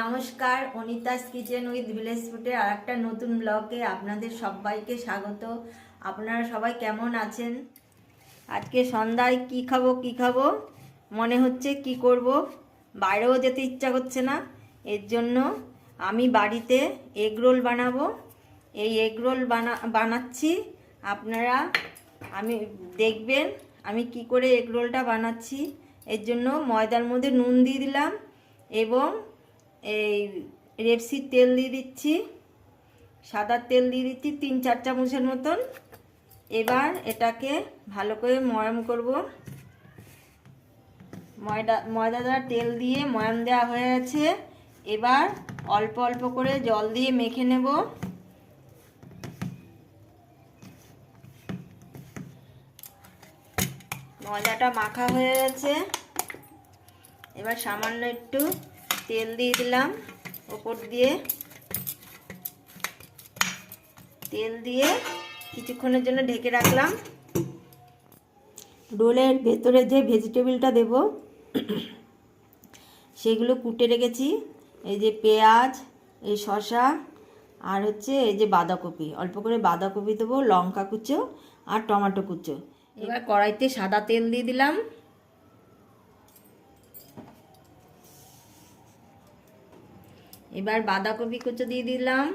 নমস্কার, Anita's kitchen with village ফুডের আর একটা নতুন ব্লগে আপনাদের সবাইকে স্বাগত। আপনারা সবাই কেমন আছেন? আজকে সন্ধ্যায় কি খাব কি খাব? মনে হচ্ছে কি করব। বাইরেও যেতে ইচ্ছা করছে না। এর জন্য আমি বাড়িতে এগ রোল বানাবো। এই এগ রোল বানা, বানাচ্ছি। আপনারা, আমি, দেখবেন আমি কি করে এগ রোলটা বানাচ্ছি। এর জন্য ময়দার মধ্যে নুন দিয়ে দিলাম এবং এই রেপসির তেল দিয়ে দিচ্ছি। সাদা তেল দিয়ে দিচ্ছি তিন চার চামচের মতন। এবার এটাকে ভালো করে ময়াম করব। ময়দা ময়দা দ্বারা তেল দিয়ে ময়াম দেওয়া হয়ে গেছে। এবার অল্প অল্প করে জল দিয়ে মেখে নেব। ময়দাটা মাখা হয়ে গেছে। এবার সামান্য একটু তেল দিয়ে দিলাম, ওপর দিয়ে। তেল দিয়ে কিছুক্ষণের জন্য ঢেকে রাখলাম। রোলের ভেতরে যে ভেজিটেবিলটা দেব, সেগুলো কুটে রেখেছি। এই যে পেঁয়াজ, এই শসা, আর হচ্ছে এই যে বাঁধাকপি। অল্প করে বাঁধাকপি দেবো, লঙ্কা কুচো আর টমেটো কুচো। এবার কড়াইতে সাদা তেল দিয়ে দিলাম। এবার বাঁধাকপি কুচো দিয়ে দিলাম।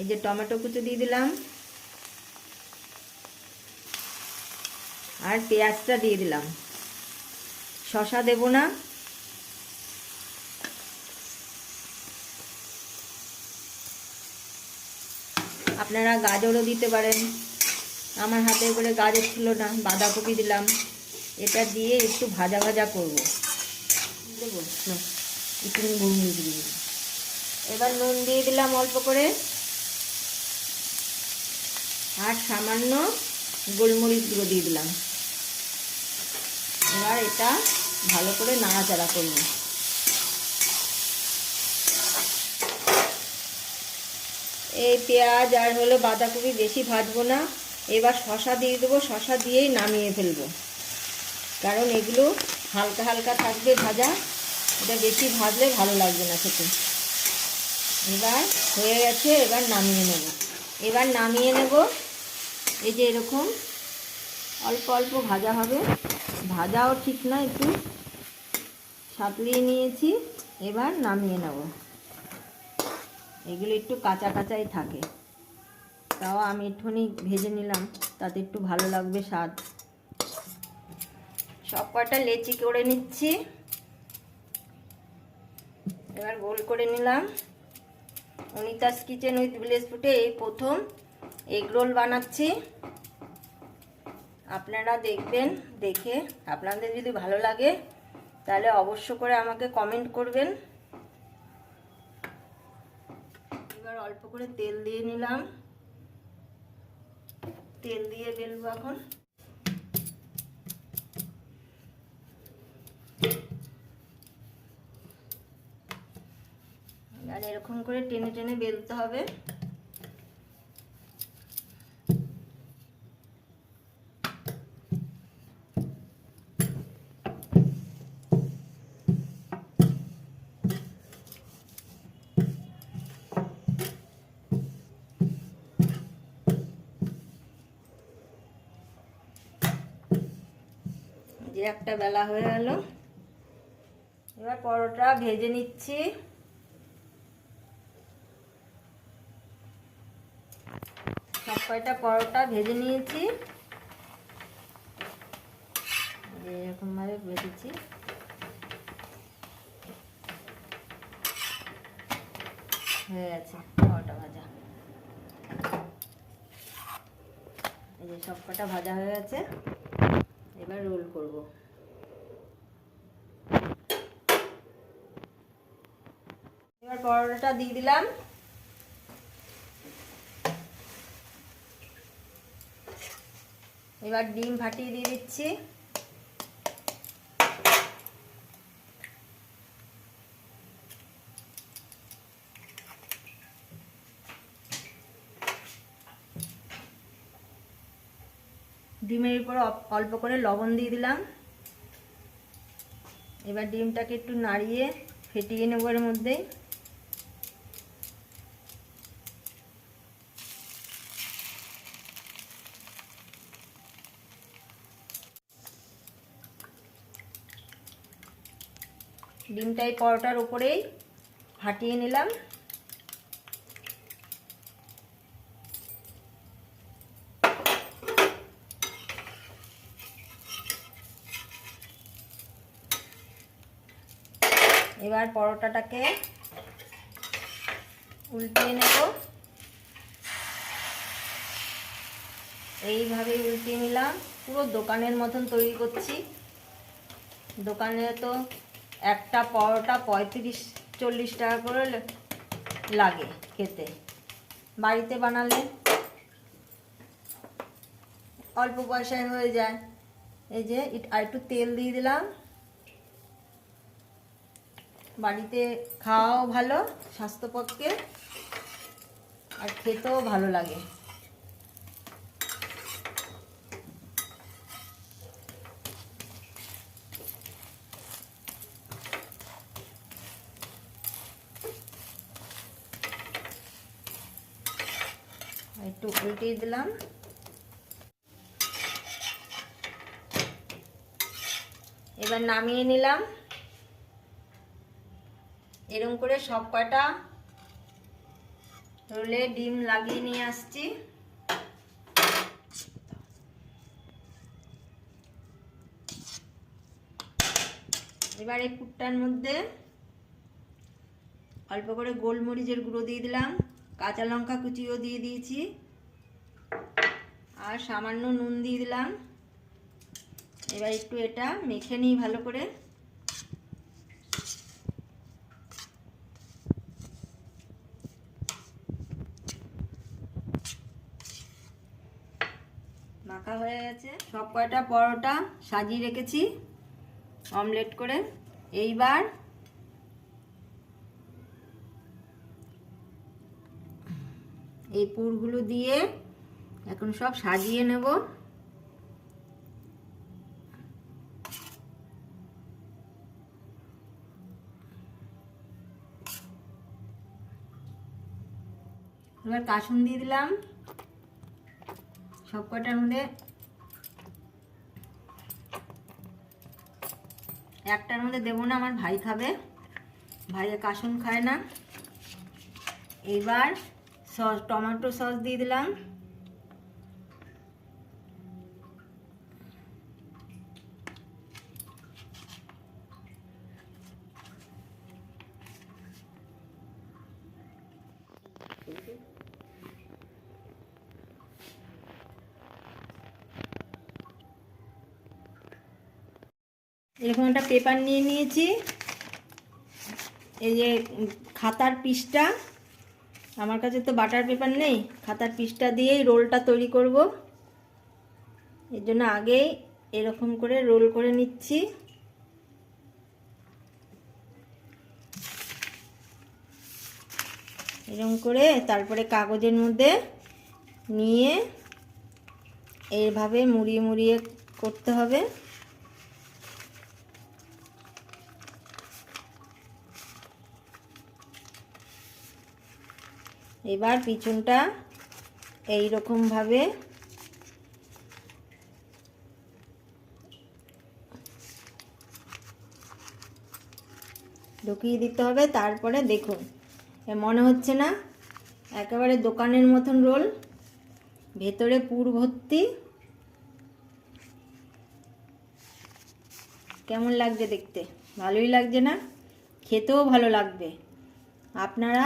এই যে টমেটো কুচো দিয়ে দিলাম। আর পেঁয়াজটা দিয়ে দিলাম। শশা দেব না। আপনারা গাজরও দিতে পারেন। আমার হাতে করে গাজর ছিল না, বাঁধাকপি দিলাম। এটা দিয়ে একটু ভাজা ভাজা করব। দিয়ে এবার নুন দিয়ে দিলাম অল্প করে। আর সামান্য গোলমরিচ গুঁড়ো দিয়ে দিলাম। এবার এটা ভালো করে নাড়াচাড়া করব। এই পেঁয়াজ আর হলো বাঁধাকপি বেশি ভাজবো না। এবার শশা দিয়ে দেবো শশা দিয়েই নামিয়ে ফেলব। কারণ এগুলো হালকা হালকা থাকবে ভাজা। এটা বেশি ভাজলে ভালো লাগবে না খেতে। এবার হয়ে গেছে, এবার নামিয়ে নেব। এবার নামিয়ে নেব। এই যে এরকম অল্প অল্প ভাজা হবে। ভাজাও ঠিক না, একটু সাতলিয়ে নিয়েছি। এবার নামিয়ে নেব। এগুলো একটু কাঁচা কাঁচাই থাকে। তাও আমি একটুখানি ভেজে নিলাম, তাতে একটু ভালো লাগবে স্বাদ। সব কটা লেচি করে নিচ্ছি। এবার গোল করে নিলাম। অনিতাস কিচেন উইথ ভিলেজ ফুটে এই প্রথম এগ রোল বানাচ্ছি। আপনারা দেখবেন, দেখে। আপনাদের যদি ভালো লাগে, তাহলে অবশ্য করে আমাকে কমেন্ট করবেন এবার অল্প করে তেল দিয়ে নিলাম। তেল দিয়ে বেলবো এখন। আর এরকম করে টেনে টেনে বেলতে হবে। যে একটা বেলা হয়ে গেল। এবার পরোটা ভেজে নিচ্ছি। সব কয়টা পরোটা ভেজে নিয়েছি। এরকম ভাবে ভেজেছি। হয়ে গেছে পরোটা ভাজা। এই যে সব কটা ভাজা হয়ে গেছে। এবার রোল করব। এবার পরোটাটা দিয়ে দিলাম। এবার ডিম ফাটিয়ে দিয়ে দিচ্ছি। ডিমের উপর অল্প করে লবণ দিয়ে দিলাম। এবার ডিমটাকে একটু নাড়িয়ে ফেটিয়ে নেব এর মধ্যেই ডিমটা এই পরোটার উপরেই ফাটিয়ে নিলাম। এবার পরোটাটাকে উল্টিয়ে নেব। এইভাবে উল্টিয়ে নিলাম। পুরো দোকানের মতন তৈরি করছি। দোকানে তো একটা পরোটা পঁয়ত্রিশ, চল্লিশ টাকা করে লাগে খেতে। বাড়িতে বানালে অল্প পয়সায় হয়ে যায়। এই যে আর একটু তেল দিয়ে দিলাম। বাড়িতে খাওয়াও ভালো স্বাস্থ্যপক্ষে আর খেতেও ভালো লাগে। একটু উল্টিয়ে দিলাম। এবার নামিয়ে নিলাম। এরকম করে সব কয়টা রোলে ডিম লাগিয়ে নিয়ে আসছি। এবার এই পুটটার মধ্যে অল্প করে গোলমরিচের গুঁড়ো দিয়ে দিলাম, কাঁচা লঙ্কা কুচিও দিয়ে দিয়েছি, আর সামান্য নুন দিয়ে দিলাম। এবার একটু এটা মেখে নিই ভালো করে। মাখা হয়ে গেছে। সব কয়টা পরোটা সাজিয়ে রেখেছি অমলেট করে। এইবার এই পুরগুলো দিয়ে এখন সব সাজিয়ে নেব। এবার কাসুন দিয়ে দিলাম। সব কটার মধ্যে? একটার মধ্যে দেবো না, আমার ভাই খাবে। ভাইয়ে কাসুন খায় না। এবার সস, টমেটো সস দিয়ে দিলাম। এরকম একটা পেপার নিয়ে নিয়েছি। এই যে খাতার পিসটা, আমার কাছে তো বাটার পেপার নেই, খাতার পিসটা দিয়েই রোলটা তৈরি করব। এর জন্য আগেই এরকম করে রোল করে নিচ্ছি। এরকম করে তারপরে কাগজের মধ্যে নিয়ে এইভাবে মুড়িয়ে মুড়িয়ে করতে হবে। এবার পিছনটা এই রকম ভাবে ঢুকিয়ে দিতে হবে, তারপরে দেখুন। মনে হচ্ছে না, একেবারে দোকানের মতন রোল, ভেতরে পুর ভর্তি। কেমন লাগছে দেখতে? ভালোই লাগছে না? খেতেও ভালো লাগবে। আপনারা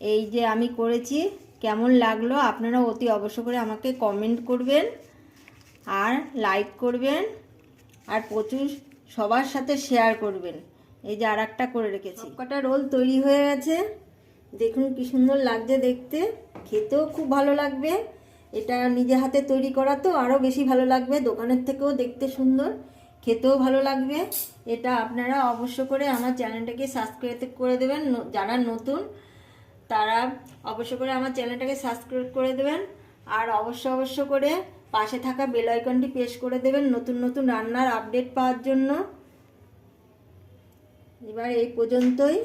এই যে আমি করেছি, কেমন লাগল আপনারা অতি অবশ্য করে আমাকে কমেন্ট করবেন আর লাইক করবেন আর প্রচুর সবার সাথে শেয়ার করবেন। এই যে আর একটা করে রেখেছি। কটা রোল তৈরি হয়ে গেছে। দেখুন কি সুন্দর লাগছে দেখতে। খেতেও খুব ভালো লাগবে। এটা নিজে হাতে তৈরি করা তো আরও বেশি ভালো লাগবে। দোকানের থেকেও দেখতে সুন্দর। খেতেও ভালো লাগবে। এটা আপনারা অবশ্য করে আমার চ্যানেলটাকে সাবস্ক্রাইব করে দেবেন। যারা নতুন তারা অবশ্য করে আমার চ্যানেলটাকে সাবস্ক্রাইব করে দেবেন আর অবশ্য অবশ্য করে পাশে থাকা বেল আইকনটি প্রেস করে দেবেন নতুন নতুন রান্নার আপডেট পাওয়ার জন্য। এবার এই পর্যন্তই।